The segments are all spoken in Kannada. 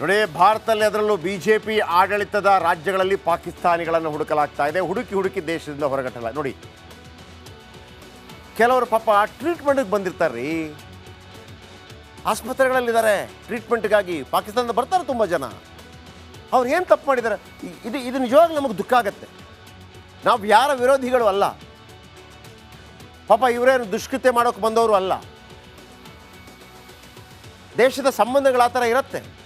ನೋಡಿ, ಭಾರತದಲ್ಲಿ ಅದರಲ್ಲೂ ಬಿ ಜೆ ಪಿ ಆಡಳಿತದ ರಾಜ್ಯಗಳಲ್ಲಿ ಪಾಕಿಸ್ತಾನಿಗಳನ್ನು ಹುಡುಕಲಾಗ್ತಾ ಇದೆ. ಹುಡುಕಿ ಹುಡುಕಿ ದೇಶದಿಂದ ಹೊರಗಟ್ಟಲ್ಲ. ನೋಡಿ, ಕೆಲವರು ಪಾಪ ಟ್ರೀಟ್ಮೆಂಟ್ಗೆ ಬಂದಿರ್ತಾರ್ರಿ. ಆಸ್ಪತ್ರೆಗಳಲ್ಲಿದ್ದಾರೆ. ಟ್ರೀಟ್ಮೆಂಟ್ಗಾಗಿ ಪಾಕಿಸ್ತಾನದ ಬರ್ತಾರೆ ತುಂಬ ಜನ. ಅವ್ರು ಏನು ತಪ್ಪು ಮಾಡಿದ್ದಾರೆ? ಇದು ಇದು ನಿಜವಾಗ್ಲೂ ನಮಗೆ ದುಃಖ ಆಗತ್ತೆ. ನಾವು ಯಾರ ವಿರೋಧಿಗಳು ಅಲ್ಲ. ಪಾಪ ಇವರೇನು ದುಷ್ಕೃತ್ಯ ಮಾಡೋಕೆ ಬಂದವರು ಅಲ್ಲ. ದೇಶದ ಸಂಬಂಧಗಳು ಆ ಥರ ಇರುತ್ತೆ.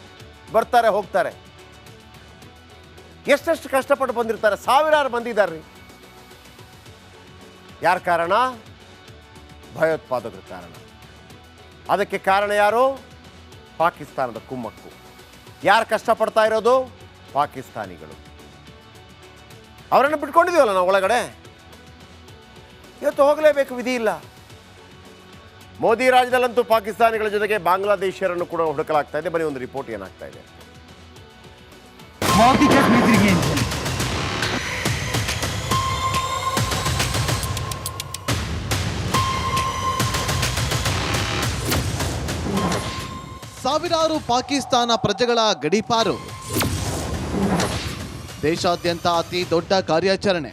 ಬರ್ತಾರೆ, ಹೋಗ್ತಾರೆ. ಎಷ್ಟೆಷ್ಟು ಕಷ್ಟಪಟ್ಟು ಬಂದಿರ್ತಾರೆ, ಸಾವಿರಾರು ಬಂದಿದ್ದಾರೆ ಯಾರ ಕಾರಣ? ಭಯೋತ್ಪಾದಕರ ಕಾರಣ. ಅದಕ್ಕೆ ಕಾರಣ ಯಾರು? ಪಾಕಿಸ್ತಾನದ ಕುಮ್ಮಕ್ಕು. ಯಾರು ಕಷ್ಟಪಡ್ತಾ ಇರೋದು? ಪಾಕಿಸ್ತಾನಿಗಳು. ಅವರನ್ನು ಬಿಟ್ಕೊಂಡಿದ್ದೀವಲ್ಲ ನಾವು ಒಳಗಡೆ? ಇವತ್ತು ಹೋಗಲೇಬೇಕು, ವಿಧಿ ಇಲ್ಲ. ಮೋದಿ ರಾಜ್ಯದಲ್ಲಂತೂ ಪಾಕಿಸ್ತಾನಿಗಳ ಜೊತೆಗೆ ಬಾಂಗ್ಲಾದೇಶಿಯರನ್ನು ಕೂಡ ಹುಡುಕಲಾಗ್ತಾ ಇದೆ. ಬರೀ ಒಂದು ರಿಪೋರ್ಟ್ ಏನಾಗ್ತಾ ಇದೆ. ಸಾವಿರಾರು ಪಾಕಿಸ್ತಾನ ಪ್ರಜೆಗಳ ಗಡೀಪಾರು. ದೇಶಾದ್ಯಂತ ಅತಿ ದೊಡ್ಡ ಕಾರ್ಯಾಚರಣೆ.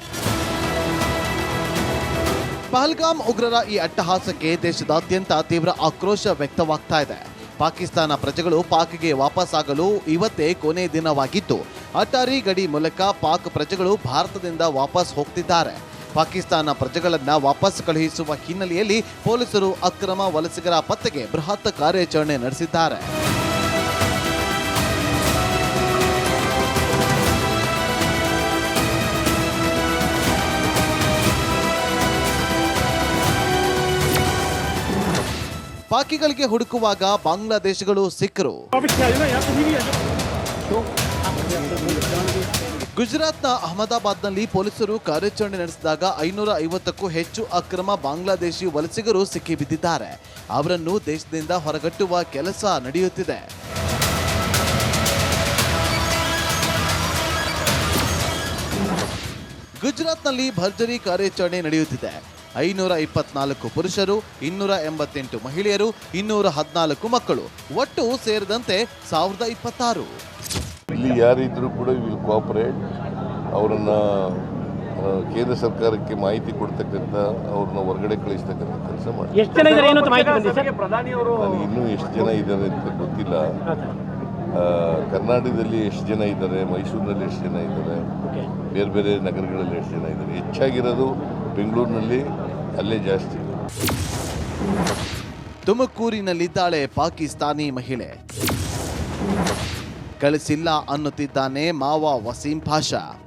ಪಹಲ್ಗಾಮ್ ಉಗ್ರರ ಈ ಅಟ್ಟಹಾಸಕ್ಕೆ ದೇಶದಾದ್ಯಂತ ತೀವ್ರ ಆಕ್ರೋಶ ವ್ಯಕ್ತವಾಗ್ತಾ ಇದೆ. ಪಾಕಿಸ್ತಾನ ಪ್ರಜೆಗಳು ಪಾಕ್ಗೆ ವಾಪಸ್ಸಾಗಲು ಇವತ್ತೇ ಕೊನೆ ದಿನವಾಗಿದ್ದು ಅಟ್ಟಾರಿ ಗಡಿ ಮೂಲಕ ಪಾಕ್ ಪ್ರಜೆಗಳು ಭಾರತದಿಂದ ವಾಪಸ್ ಹೋಗ್ತಿದ್ದಾರೆ. ಪಾಕಿಸ್ತಾನ ಪ್ರಜೆಗಳನ್ನ ವಾಪಸ್ ಕಳುಹಿಸುವ ಹಿನ್ನೆಲೆಯಲ್ಲಿ ಪೊಲೀಸರು ಅಕ್ರಮ ವಲಸಿಗರ ಪತ್ತೆಗೆ ಬೃಹತ್ ಕಾರ್ಯಾಚರಣೆ ನಡೆಸಿದ್ದಾರೆ. ಪಾಕಿಗಳಿಗೆ ಹುಡುಕುವಾಗ ಬಾಂಗ್ಲಾದೇಶಗಳು ಸಿಕ್ಕರು. ಗುಜರಾತ್ನ ಅಹಮದಾಬಾದ್ನಲ್ಲಿ ಪೊಲೀಸರು ಕಾರ್ಯಾಚರಣೆ ನಡೆಸಿದಾಗ ಐನೂರ ಐವತ್ತಕ್ಕೂ ಹೆಚ್ಚು ಅಕ್ರಮ ಬಾಂಗ್ಲಾದೇಶಿ ವಲಸಿಗರು ಸಿಕ್ಕಿಬಿದ್ದಿದ್ದಾರೆ ಅವರನ್ನು ದೇಶದಿಂದ ಹೊರಗಟ್ಟುವ ಕೆಲಸ ನಡೆಯುತ್ತಿದೆ. ಗುಜರಾತ್ನಲ್ಲಿ ಭರ್ಜರಿ ಕಾರ್ಯಾಚರಣೆ ನಡೆಯುತ್ತಿದೆ. ಐನೂರ ಇಪ್ಪತ್ನಾಲ್ಕು ಪುರುಷರು ಇನ್ನೂರ ಎಂಬತ್ತೆಂಟು ಮಹಿಳೆಯರು ಇನ್ನೂರ ಹದಿನಾಲ್ಕು ಮಕ್ಕಳು. ಒಟ್ಟು ಸೇರಿದಂತೆ ಸಾವಿರದ ಇಪ್ಪತ್ತಾರು. ಇಲ್ಲಿ ಯಾರಿದ್ರೂ ಕೂಡ ವಿಲ್ ಕೋಆಪರೇಟ್ ಅವರನ್ನು ಕೇಂದ್ರ ಸರ್ಕಾರಕ್ಕೆ ಮಾಹಿತಿ ಕೊಡ್ತಕ್ಕಂಥ ಅವ್ರನ್ನ ಹೊರಗಡೆ ಕಳಿಸ್ತಕ್ಕಂಥ ಕೆಲಸ ಮಾಡಿ ಎಷ್ಟು ಜನ ಇದ್ದಾರೆ ಏನು ಮಾಹಿತಿ ಬಂದಿದೆ ಸರ್? ನನಗೆ ಇನ್ನೂ ಎಷ್ಟು ಜನ ಇದ್ದಾರೆ ಅಂತ ಗೊತ್ತಿಲ್ಲ. ಕರ್ನಾಟಕದಲ್ಲಿ ಎಷ್ಟು ಜನ ಇದ್ದಾರೆ ಮೈಸೂರಿನಲ್ಲಿ ಎಷ್ಟು ಜನ ಇದ್ದಾರೆ ಬೇರೆ ಬೇರೆ ನಗರಗಳಲ್ಲಿ ಎಷ್ಟು ಜನ ಇದ್ದಾರೆ. ಹೆಚ್ಚಾಗಿರೋದು ಬೆಂಗಳೂರಿನಲ್ಲಿ ಅಲ್ಲೇ ಜಾಸ್ತಿ. ತುಮಕೂರಿನಲ್ಲಿದ್ದಾಳೆ ಪಾಕಿಸ್ತಾನಿ ಮಹಿಳೆ. ಕಳಿಸಿಲ್ಲ ಅನ್ನುತ್ತಿದ್ದಾನೆ ಮಾವ ವಸೀಂ ಪಾಷಾ.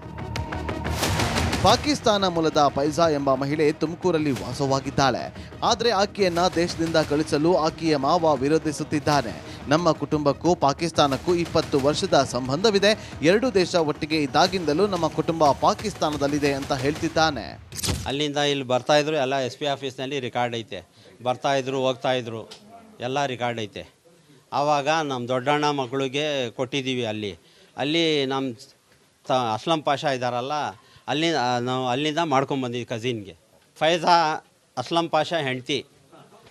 ಪಾಕಿಸ್ತಾನ ಮೂಲದ ಪೈಜಾ ಎಂಬ ಮಹಿಳೆ ತುಮಕೂರಲ್ಲಿ ವಾಸವಾಗಿದ್ದಾಳೆ. ಆದರೆ ಆಕೆಯನ್ನ ದೇಶದಿಂದ ಕಳಿಸಲು ಆಕೆಯ ಮಾವ ವಿರೋಧಿಸುತ್ತಿದ್ದಾನೆ. ನಮ್ಮ ಕುಟುಂಬಕ್ಕೂ ಪಾಕಿಸ್ತಾನಕ್ಕೂ ಇಪ್ಪತ್ತು ವರ್ಷದ ಸಂಬಂಧವಿದೆ. ಎರಡೂ ದೇಶ ಒಟ್ಟಿಗೆ ಇದ್ದಾಗಿಂದಲೂ ನಮ್ಮ ಕುಟುಂಬ ಪಾಕಿಸ್ತಾನದಲ್ಲಿದೆ ಅಂತ ಹೇಳ್ತಿದ್ದಾನೆ. ಅಲ್ಲಿಂದ ಇಲ್ಲಿ ಬರ್ತಾಯಿದ್ರು ಎಲ್ಲ ಎಸ್ ಪಿ ಆಫೀಸ್ನಲ್ಲಿ ರೆಕಾರ್ಡ್ ಐತೆ. ಬರ್ತಾಯಿದ್ರು ಹೋಗ್ತಾಯಿದ್ರು ಎಲ್ಲ ರೆಕಾರ್ಡ್ ಐತೆ. ಆವಾಗ ನಮ್ಮ ದೊಡ್ಡಣ್ಣ ಮಕ್ಕಳಿಗೆ ಕೊಟ್ಟಿದ್ದೀವಿ ಅಲ್ಲಿ. ಅಲ್ಲಿ ನಮ್ಮ ತ, ಅಸ್ಲಂ ಪಾಷಾ ಇದ್ದಾರಲ್ಲ ಅಲ್ಲಿ ನಾವು ಅಲ್ಲಿಂದ ಮಾಡ್ಕೊಂಬಂದಿದ್ವಿ ಕಝಿನ್ಗೆ ಫೈಜಾ ಅಸ್ಲಂ ಪಾಷಾ ಹೆಂಡ್ತಿ,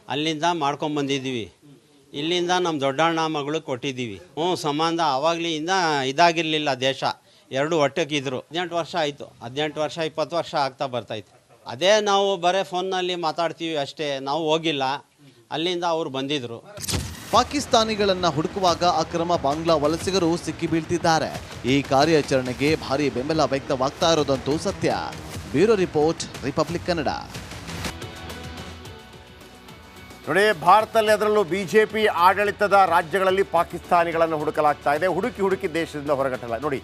ಅಲ್ಲಿಂದ ಮಾಡ್ಕೊಂಬಂದಿದ್ದೀವಿ ಇಲ್ಲಿಂದ ನಮ್ಮ ದೊಡ್ಡಣ್ಣ ಮಗಳು ಕೊಟ್ಟಿದ್ದೀವಿ ಹ್ಞೂ, ಸಂಬಂಧ ಆವಾಗಲಿಂದ ಇದಾಗಿರಲಿಲ್ಲ ದೇಶ. ಎರಡು ಒಟ್ಟಿಗಿದ್ರು ಹದಿನೆಂಟು ವರ್ಷ ಆಯಿತು. ಹದಿನೆಂಟು ವರ್ಷ, ಇಪ್ಪತ್ತು ವರ್ಷ ಆಗ್ತಾ ಬರ್ತೈತೆ ಅದೇ ನಾವು ಬರೀ ಫೋನ್ನಲ್ಲಿ ಮಾತಾಡ್ತೀವಿ ಅಷ್ಟೇ ನಾವು ಹೋಗಿಲ್ಲ. ಅಲ್ಲಿಂದ ಅವರು ಬಂದಿದ್ರು. ಪಾಕಿಸ್ತಾನಿಗಳನ್ನು ಹುಡುಕುವಾಗ ಅಕ್ರಮ ಬಾಂಗ್ಲಾ ವಲಸಿಗರು ಸಿಕ್ಕಿಬೀಳ್ತಿದ್ದಾರೆ ಈ ಕಾರ್ಯಾಚರಣೆಗೆ ಭಾರಿ ಬೆಂಬಲ ವ್ಯಕ್ತವಾಗ್ತಾ ಇರೋದಂತೂ ಸತ್ಯ. Bureau report Republic Kannada. ನೋಡಿ ಭಾರತದಲ್ಲಿ ಅದರಲ್ಲೂ ಬಿ ಜೆ ಪಿ ಆಡಳಿತದ ರಾಜ್ಯಗಳಲ್ಲಿ ಪಾಕಿಸ್ತಾನಿಗಳನ್ನು ಹುಡುಕಲಾಗ್ತಾ ಇದೆ. ಹುಡುಕಿ ಹುಡುಕಿ ದೇಶದಿಂದ ಹೊರಗಟ್ಟಲ್ಲ. ನೋಡಿ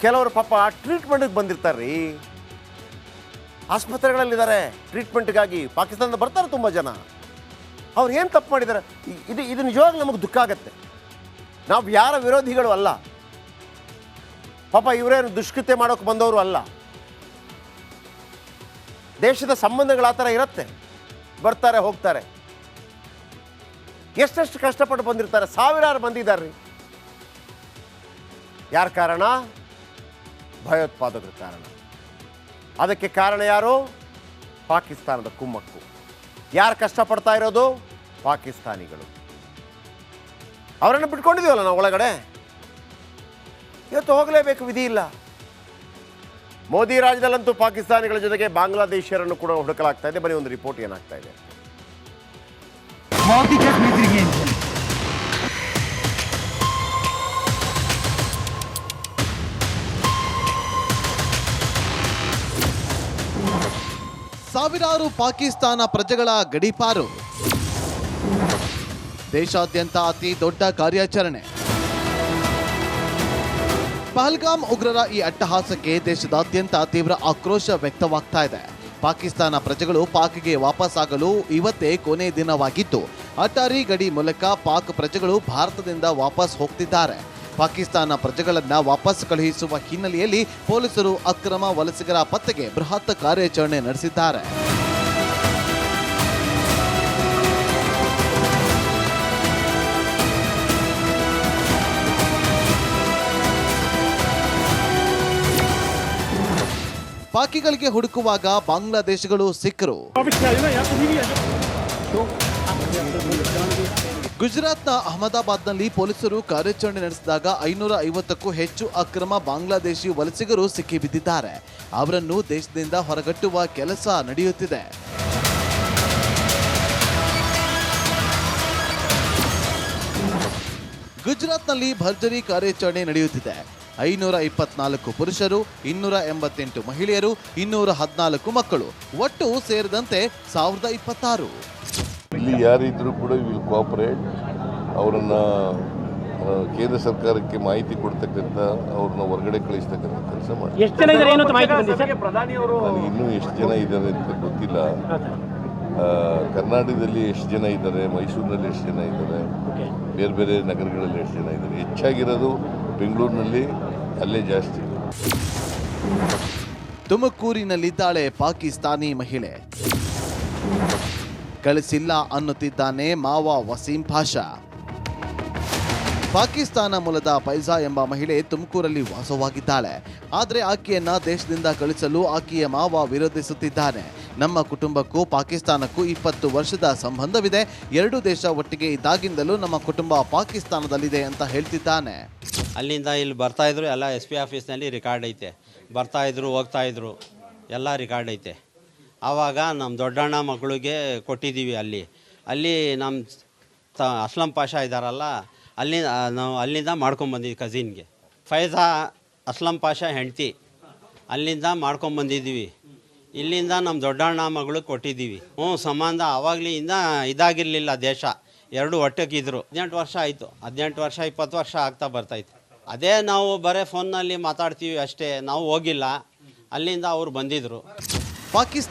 ಕೆಲವರು ಪಾಪ ಟ್ರೀಟ್ಮೆಂಟ್ಗೆ ಬಂದಿರ್ತಾರ್ರಿ. ಆಸ್ಪತ್ರೆಗಳಲ್ಲಿದ್ದಾರೆ. ಟ್ರೀಟ್ಮೆಂಟ್ಗಾಗಿ ಪಾಕಿಸ್ತಾನದ ಬರ್ತಾರೆ ತುಂಬ ಜನ. ಅವ್ರು ಏನು ತಪ್ಪು ಮಾಡಿದ್ದಾರೆ? ಇದು ಇದು ನಿಜವಾಗ್ಲೂ ನಮಗೆ ದುಃಖ ಆಗತ್ತೆ. ನಾವು ಯಾರ ವಿರೋಧಿಗಳು ಅಲ್ಲ. ಪಾಪ ಇವರೇನು ದುಷ್ಕೃತ್ಯ ಮಾಡೋಕೆ ಬಂದವರು ಅಲ್ಲ. ದೇಶದ ಸಂಬಂಧಗಳು ಆ ಥರ ಇರುತ್ತೆ. ಬರ್ತಾರೆ, ಹೋಗ್ತಾರೆ. ಎಷ್ಟೆಷ್ಟು ಕಷ್ಟಪಟ್ಟು ಬಂದಿರ್ತಾರೆ? ಸಾವಿರಾರು ಬಂದಿದ್ದಾರೆ ರೀ ಯಾರ ಕಾರಣ? ಭಯೋತ್ಪಾದಕರ ಕಾರಣ. ಅದಕ್ಕೆ ಕಾರಣ ಯಾರು? ಪಾಕಿಸ್ತಾನದ ಕುಮ್ಮಕ್ಕು. ಯಾರು ಕಷ್ಟಪಡ್ತಾ ಇರೋದು? ಪಾಕಿಸ್ತಾನಿಗಳು. ಅವರನ್ನು ಬಿಟ್ಕೊಂಡಿದ್ದೀವಲ್ಲ ನಾವು ಒಳಗಡೆ? ಇವತ್ತು ಹೋಗಲೇಬೇಕು, ವಿಧಿ ಇಲ್ಲ. ಮೋದಿ ರಾಜ್ಯದಲ್ಲಂತೂ ಪಾಕಿಸ್ತಾನಿಗಳ ಜೊತೆಗೆ ಬಾಂಗ್ಲಾದೇಶಿಯರನ್ನು ಕೂಡ ಹುಡುಕಲಾಗ್ತಾ ಇದೆ. ಬರೀ ಒಂದು ರಿಪೋರ್ಟ್ ಏನಾಗ್ತಾ ಇದೆ? ಸಾವಿರಾರು ಪಾಕಿಸ್ತಾನ ಪ್ರಜೆಗಳ ಗಡೀಪಾರು. ದೇಶಾದ್ಯಂತ ಅತಿ ದೊಡ್ಡ ಕಾರ್ಯಾಚರಣೆ. ಪಹಲ್ಗಾಮ್ ಉಗ್ರರ ಈ ಅಟ್ಟಹಾಸಕ್ಕೆ ದೇಶದಾದ್ಯಂತ ತೀವ್ರ ಆಕ್ರೋಶ ವ್ಯಕ್ತವಾಗ್ತಾ ಇದೆ. ಪಾಕಿಸ್ತಾನ ಪ್ರಜೆಗಳು ಪಾಕ್ಗೆ ವಾಪಸ್ಸಾಗಲು ಇವತ್ತೇ ಕೊನೆ ದಿನವಾಗಿದ್ದು, ಅಟಾರಿ ಗಡಿ ಮೂಲಕ ಪಾಕ್ ಪ್ರಜೆಗಳು ಭಾರತದಿಂದ ವಾಪಸ್ ಹೋಗ್ತಿದ್ದಾರೆ. ಪಾಕಿಸ್ತಾನ ಪ್ರಜೆಗಳನ್ನ ವಾಪಸ್ ಕಳುಹಿಸುವ ಹಿನ್ನೆಲೆಯಲ್ಲಿ ಪೊಲೀಸರು ಅಕ್ರಮ ವಲಸಿಗರ ಪತ್ತೆಗೆ ಬೃಹತ್ ಕಾರ್ಯಾಚರಣೆ ನಡೆಸಿದ್ದಾರೆ. ಪಾಕಿಗಳಿಗೆ ಹುಡುಕುವಾಗ ಬಾಂಗ್ಲಾದೇಶಗಳು ಸಿಕ್ಕರು ಗುಜರಾತ್ನ ಅಹಮದಾಬಾದ್ನಲ್ಲಿ ಪೊಲೀಸರು ಕಾರ್ಯಾಚರಣೆ ನಡೆಸಿದಾಗ ಐನೂರ ಐವತ್ತಕ್ಕೂ ಹೆಚ್ಚು ಅಕ್ರಮ ಬಾಂಗ್ಲಾದೇಶಿ ವಲಸಿಗರು ಸಿಕ್ಕಿಬಿದ್ದಿದ್ದಾರೆ ಅವರನ್ನು ದೇಶದಿಂದ ಹೊರಗಟ್ಟುವ ಕೆಲಸ ನಡೆಯುತ್ತಿದೆ. ಗುಜರಾತ್ನಲ್ಲಿ ಭರ್ಜರಿ ಕಾರ್ಯಾಚರಣೆ ನಡೆಯುತ್ತಿದೆ. ಐನೂರ ಇಪ್ಪತ್ನಾಲ್ಕು ಪುರುಷರು, ಇನ್ನೂರ ಎಂಬತ್ತೆಂಟು ಮಹಿಳೆಯರು, ಇನ್ನೂರ ಹದಿನಾಲ್ಕು ಮಕ್ಕಳು, ಒಟ್ಟು ಸೇರಿದಂತೆ ಸಾವಿರದ ಇಪ್ಪತ್ತಾರು. ಇಲ್ಲಿ ಯಾರಿದ್ರೂ ಕೂಡ ವಿಲ್ ಕೋಆಪರೇಟ್ ಅವರನ್ನು ಕೇಂದ್ರ ಸರ್ಕಾರಕ್ಕೆ ಮಾಹಿತಿ ಕೊಡ್ತಕ್ಕಂಥ ಅವ್ರನ್ನ ಹೊರಗಡೆ ಕಳಿಸ್ತಕ್ಕಂಥ ಕೆಲಸ ಮಾಡಿ ಎಷ್ಟು ಜನ ಇದ್ದಾರೆ ಏನು ಮಾಹಿತಿ ಬಂದಿದೆ ಸರ್? ನನಗೆ ಇನ್ನೂ ಎಷ್ಟು ಜನ ಇದ್ದಾರೆ ಅಂತ ಗೊತ್ತಿಲ್ಲ. ಕರ್ನಾಟಕದಲ್ಲಿ ಎಷ್ಟು ಜನ ಇದ್ದಾರೆ ಮೈಸೂರಿನಲ್ಲಿ ಎಷ್ಟು ಜನ ಇದ್ದಾರೆ ಬೇರೆ ಬೇರೆ ನಗರಗಳಲ್ಲಿ ಎಷ್ಟು ಜನ ಇದ್ದಾರೆ ಹೆಚ್ಚಾಗಿರೋದು ಬೆಂಗಳೂರಿನಲ್ಲಿ ಅಲ್ಲೇ ಜಾಸ್ತಿ. ತುಮಕೂರಿನಲ್ಲಿದ್ದಾಳೆ ಪಾಕಿಸ್ತಾನಿ ಮಹಿಳೆ. ಕಳಿಸಿಲ್ಲ ಅನ್ನುತ್ತಿದ್ದಾನೆ ಮಾವ ವಸೀಂ ಪಾಷಾ. ಪಾಕಿಸ್ತಾನ ಮೂಲದ ಪೈಜಾ ಎಂಬ ಮಹಿಳೆ ತುಮಕೂರಲ್ಲಿ ವಾಸವಾಗಿದ್ದಾಳೆ. ಆದರೆ ಆಕೆಯನ್ನ ದೇಶದಿಂದ ಕಳಿಸಲು ಆಕೆಯ ಮಾವ ವಿರೋಧಿಸುತ್ತಿದ್ದಾನೆ. ನಮ್ಮ ಕುಟುಂಬಕ್ಕೂ ಪಾಕಿಸ್ತಾನಕ್ಕೂ ಇಪ್ಪತ್ತು ವರ್ಷದ ಸಂಬಂಧವಿದೆ. ಎರಡು ದೇಶ ಒಟ್ಟಿಗೆ ಇದ್ದಾಗಿಂದಲೂ ನಮ್ಮ ಕುಟುಂಬ ಪಾಕಿಸ್ತಾನದಲ್ಲಿದೆ ಅಂತ ಹೇಳ್ತಿದ್ದಾನೆ. ಅಲ್ಲಿಂದ ಇಲ್ಲಿ ಬರ್ತಾ ಇದ್ರು, ಎಲ್ಲ ಎಸ್ ಪಿ ಆಫೀಸ್ನಲ್ಲಿ ರೆಕಾರ್ಡ್ ಐತೆ. ಬರ್ತಾ ಇದ್ರು, ಹೋಗ್ತಾ ಇದ್ರು, ಎಲ್ಲ ರೆಕಾರ್ಡ್ ಐತೆ. ಆವಾಗ ನಮ್ಮ ದೊಡ್ಡಣ್ಣ ಮಗಳಿಗೆ ಕೊಟ್ಟಿದ್ದೀವಿ ಅಲ್ಲಿ. ಅಲ್ಲಿ ನಮ್ಮ ತ, ಅಸ್ಲಂ ಪಾಷಾ ಇದ್ದಾರಲ್ಲ ಅಲ್ಲಿ ನಾವು ಅಲ್ಲಿಂದ ಮಾಡ್ಕೊಂಬಂದಿದ್ವಿ ಕಝಿನ್ಗೆ ಫೈಜಾ ಅಸ್ಲಂ ಪಾಷಾ ಹೆಂಡ್ತಿ, ಅಲ್ಲಿಂದ ಮಾಡ್ಕೊಂಬಂದಿದ್ದೀವಿ ಇಲ್ಲಿಂದ ನಮ್ಮ ದೊಡ್ಡಣ್ಣ ಮಗಳು ಕೊಟ್ಟಿದ್ದೀವಿ ಹ್ಞೂ, ಸಂಬಂಧ ಆವಾಗಲಿಂದ ಇದಾಗಿರಲಿಲ್ಲ ದೇಶ. ಎರಡು ಒಟ್ಟಕ್ಕಿದ್ರು. ಹದಿನೆಂಟು ವರ್ಷ ಆಯಿತು. ಹದಿನೆಂಟು ವರ್ಷ, ಇಪ್ಪತ್ತು ವರ್ಷ ಆಗ್ತಾ ಬರ್ತೈತೆ. ಅದೇ ನಾವು ಬರೀ ಫೋನ್ನಲ್ಲಿ ಮಾತಾಡ್ತೀವಿ ಅಷ್ಟೇ. ನಾವು ಹೋಗಿಲ್ಲ. ಅಲ್ಲಿಂದ ಅವ್ರು ಬಂದಿದ್ದರು ಪಾಕಿಸ್ತಾನ